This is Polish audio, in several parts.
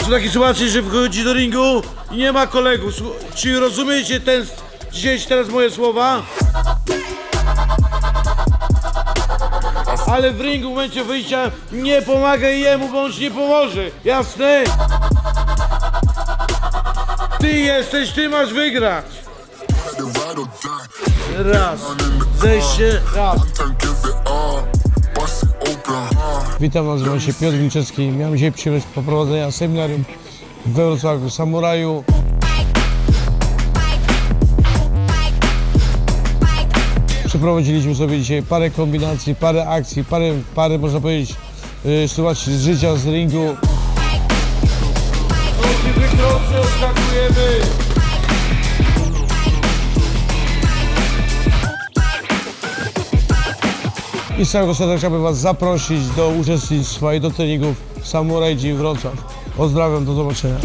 Są takie sytuacje, że wchodzi do ringu i nie ma kolegów. Czy rozumiecie ten, dzisiejsze teraz moje słowa? Ale w ringu w momencie wyjścia nie pomagaj jemu, bo on ci nie pomoże. Jasne? Ty jesteś, ty masz wygrać. Raz. Zejście. Raz. Witam, nazywam się Piotr Wilczewski. Miałem dzisiaj przyjemność poprowadzenia seminarium we Wrocławiu Samuraju. Przeprowadziliśmy sobie dzisiaj parę kombinacji, parę akcji, parę, parę można powiedzieć, y, sytuacji z życia, z ringu. Nogi wykroczy, odskakujemy. I z całego serca chciałbym Was zaprosić do uczestnictwa i do treningów Samuraj Gym Wrocław. Pozdrawiam, do zobaczenia.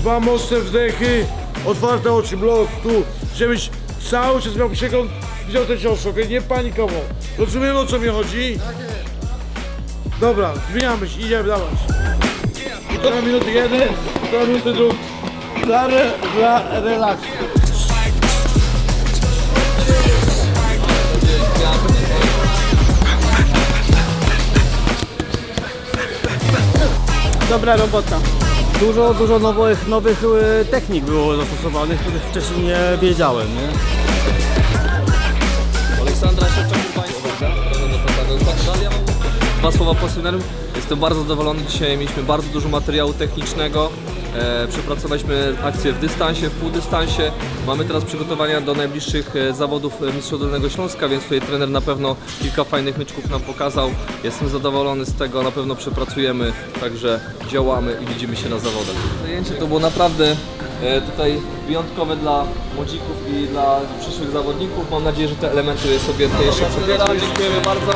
Dwa mocne wdechy, otwarte oczy, blok tu, żebyś cały czas miał przegląd, widział ten cios, okej? Nie panikował. Rozumiemy o co mi chodzi? Dobra, zmieniamy się, idziemy dawać. Półtora minuty jeden, półtora minuty drugi. Dla, re, dla relaksu. Dobra robota. Dużo, dużo nowych, nowych e, technik było zastosowanych, których wcześniej nie wiedziałem, nie? Dwa słowa po seminarium. Jestem bardzo zadowolony dzisiaj. Mieliśmy bardzo dużo materiału technicznego. E, przepracowaliśmy akcje w dystansie, w półdystansie. Mamy teraz przygotowania do najbliższych e, zawodów e, Mistrzostw Dolnego Śląska, więc tutaj trener na pewno kilka fajnych myczków nam pokazał. Jestem zadowolony z tego, na pewno przepracujemy, także działamy i widzimy się na zawodach. Zajęcie to było naprawdę e, tutaj wyjątkowe dla młodzików i dla przyszłych zawodników. Mam nadzieję, że te elementy sobie jeszcze przebieram. Dziękujemy bardzo.